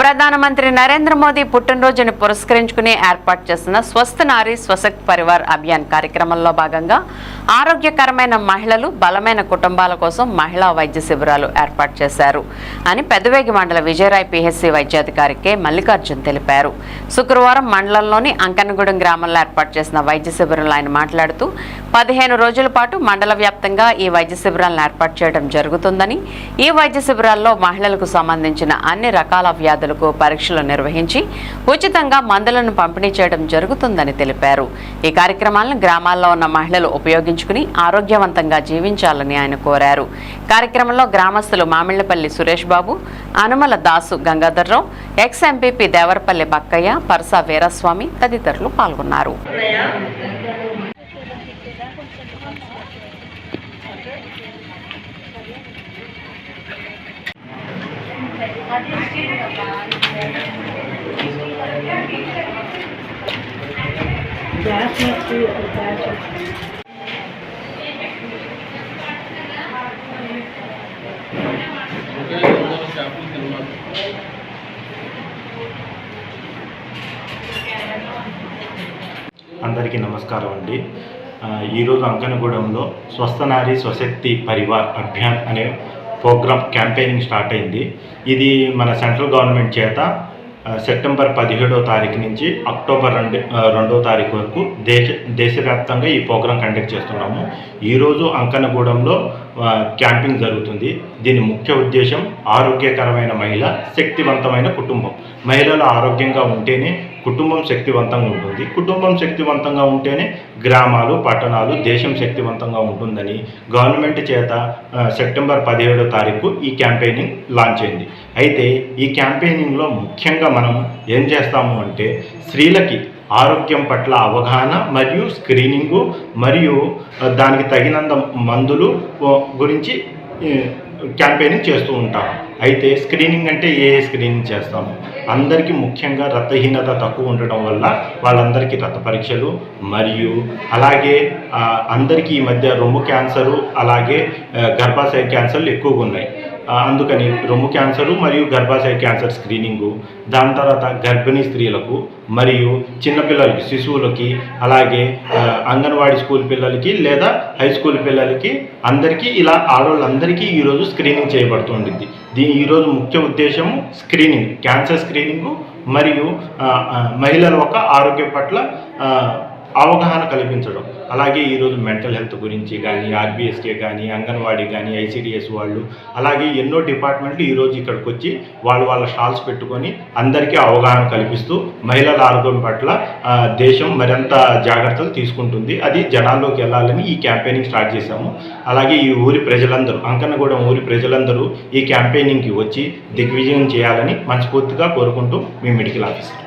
ప్రధానమంత్రి నరేంద్ర మోదీ పుట్టినరోజును పురస్కరించుకుని ఏర్పాటు చేసిన స్వస్థ నారీ స్వశక్తి పరివార్ అభియాన్ కార్యక్రమంలో భాగంగా ఆరోగ్యకరమైన మహిళలు బలమైన కుటుంబాల కోసం మహిళా వైద్య శిబిరాలు ఏర్పాటు చేశారు అని పెదవేగి మండల విజయరాయ్ పిహెచ్సి వైద్యాధికారి కె మల్లికార్జున్ తెలిపారు. శుక్రవారం మండలంలోని అంకనగూడెం గ్రామంలో ఏర్పాటు చేసిన వైద్య శిబిరంలో ఆయన మాట్లాడుతూ పదిహేను రోజుల పాటు మండల వ్యాప్తంగా ఈ వైద్య శిబిరాలను ఏర్పాటు చేయడం జరుగుతుందని ఈ వైద్య శిబిరాల్లో మహిళలకు సంబంధించిన అన్ని రకాల వ్యాధులు విద్యార్థులకు పరీక్షలు నిర్వహించి ఉచితంగా మందులను పంపిణీ చేయడం జరుగుతుందని తెలిపారు. ఈ కార్యక్రమాలను గ్రామాల్లో ఉన్న మహిళలు ఉపయోగించుకుని ఆరోగ్యవంతంగా జీవించాలని ఆయన కోరారు. కార్యక్రమంలో గ్రామస్తులు మామిళ్ళపల్లి సురేష్ బాబు అనుమల దాసు గంగాధర్రావు ఎక్స్ ఎంపీపీ దేవరపల్లి బక్కయ్య పరసా వీరస్వామి తదితరులు పాల్గొన్నారు. గ్యాస్ గ్యాస్ అందరికీ నమస్కారం అండి. ఈరోజు అంకనగూడెంలో స్వస్థ నారీ స్వశక్తి పరివార్ అభియాన్ అనే ప్రోగ్రామ్ క్యాంపెయినింగ్ స్టార్ట్ అయింది. ఇది మన సెంట్రల్ గవర్నమెంట్ చేత సెప్టెంబర్ పదిహేడో తారీఖు నుంచి అక్టోబర్ రెండు రెండో తారీఖు వరకు దేశ దేశవ్యాప్తంగా ఈ ప్రోగ్రాం కండక్ట్ చేస్తున్నాము. ఈరోజు అంకనగూడెంలో క్యాంపింగ్ జరుగుతుంది. దీని ముఖ్య ఉద్దేశం ఆరోగ్యకరమైన మహిళ శక్తివంతమైన కుటుంబం. మహిళలు ఆరోగ్యంగా ఉంటేనే కుటుంబం శక్తివంతంగా ఉంటుంది. కుటుంబం శక్తివంతంగా ఉంటేనే గ్రామాలు పట్టణాలు దేశం శక్తివంతంగా ఉంటుందని గవర్నమెంట్ చేత సెప్టెంబర్ పదిహేడో తారీఖు ఈ క్యాంపెయినింగ్ లాంచ్ అయింది. అయితే ఈ క్యాంపెయినింగ్లో ముఖ్యంగా మనం ఏం చేస్తాము అంటే స్త్రీలకి ఆరోగ్యం పట్ల అవగాహన మరియు స్క్రీనింగు మరియు దానికి తగినంత మందులు గురించి ఈ, క్యాంపెయినింగ్ చేస్తూ ఉంటాం. అయితే స్క్రీనింగ్ అంటే ఏ స్క్రీనింగ్ చేస్తాము అందరికీ ముఖ్యంగా రక్తహీనత తక్కువ ఉండటం వల్ల వాళ్ళందరికీ రక్త పరీక్షలు మరియు అలాగే అందరికీ ఈ మధ్య రొమ్ము క్యాన్సరు అలాగే గర్భాశయ క్యాన్సర్లు ఎక్కువగా ఉన్నాయి. అందుకని రొమ్ము క్యాన్సరు మరియు గర్భాశయ క్యాన్సర్ స్క్రీనింగు దాని తర్వాత గర్భిణీ స్త్రీలకు మరియు చిన్నపిల్లలకి శిశువులకి అలాగే అంగన్వాడీ స్కూల్ పిల్లలకి లేదా హై స్కూల్ పిల్లలకి అందరికీ ఇలా ఆడవాళ్ళందరికీ ఈరోజు స్క్రీనింగ్ చేయబడుతుంది దీని ఈరోజు ముఖ్య ఉద్దేశము స్క్రీనింగ్ క్యాన్సర్ స్క్రీనింగు మరియు మహిళల యొక్క ఆరోగ్యం పట్ల అవగాహన కల్పించడం. అలాగే ఈరోజు మెంటల్ హెల్త్ గురించి కానీ ఆర్బీఎస్కే కానీ అంగన్వాడీ కానీ ఐసీడిఎస్ వాళ్ళు అలాగే ఎన్నో డిపార్ట్మెంట్లు ఈరోజు ఇక్కడికి వచ్చి వాళ్ళు వాళ్ళ స్టాల్స్ పెట్టుకొని అందరికీ అవగాహన కల్పిస్తూ మహిళల ఆరోగ్యం పట్ల దేశం మరింత జాగ్రత్తలు తీసుకుంటుంది. అది జనాల్లోకి వెళ్ళాలని ఈ క్యాంపెయినింగ్ స్టార్ట్ చేశాము. అలాగే ఈ ఊరి ప్రజలందరూ అంకన్నగూడెం ఊరి ప్రజలందరూ ఈ క్యాంపెయినింగ్కి వచ్చి దిగ్విజయం చేయాలని మనస్ఫూర్తిగా కోరుకుంటూ మీ మెడికల్ ఆఫీసర్.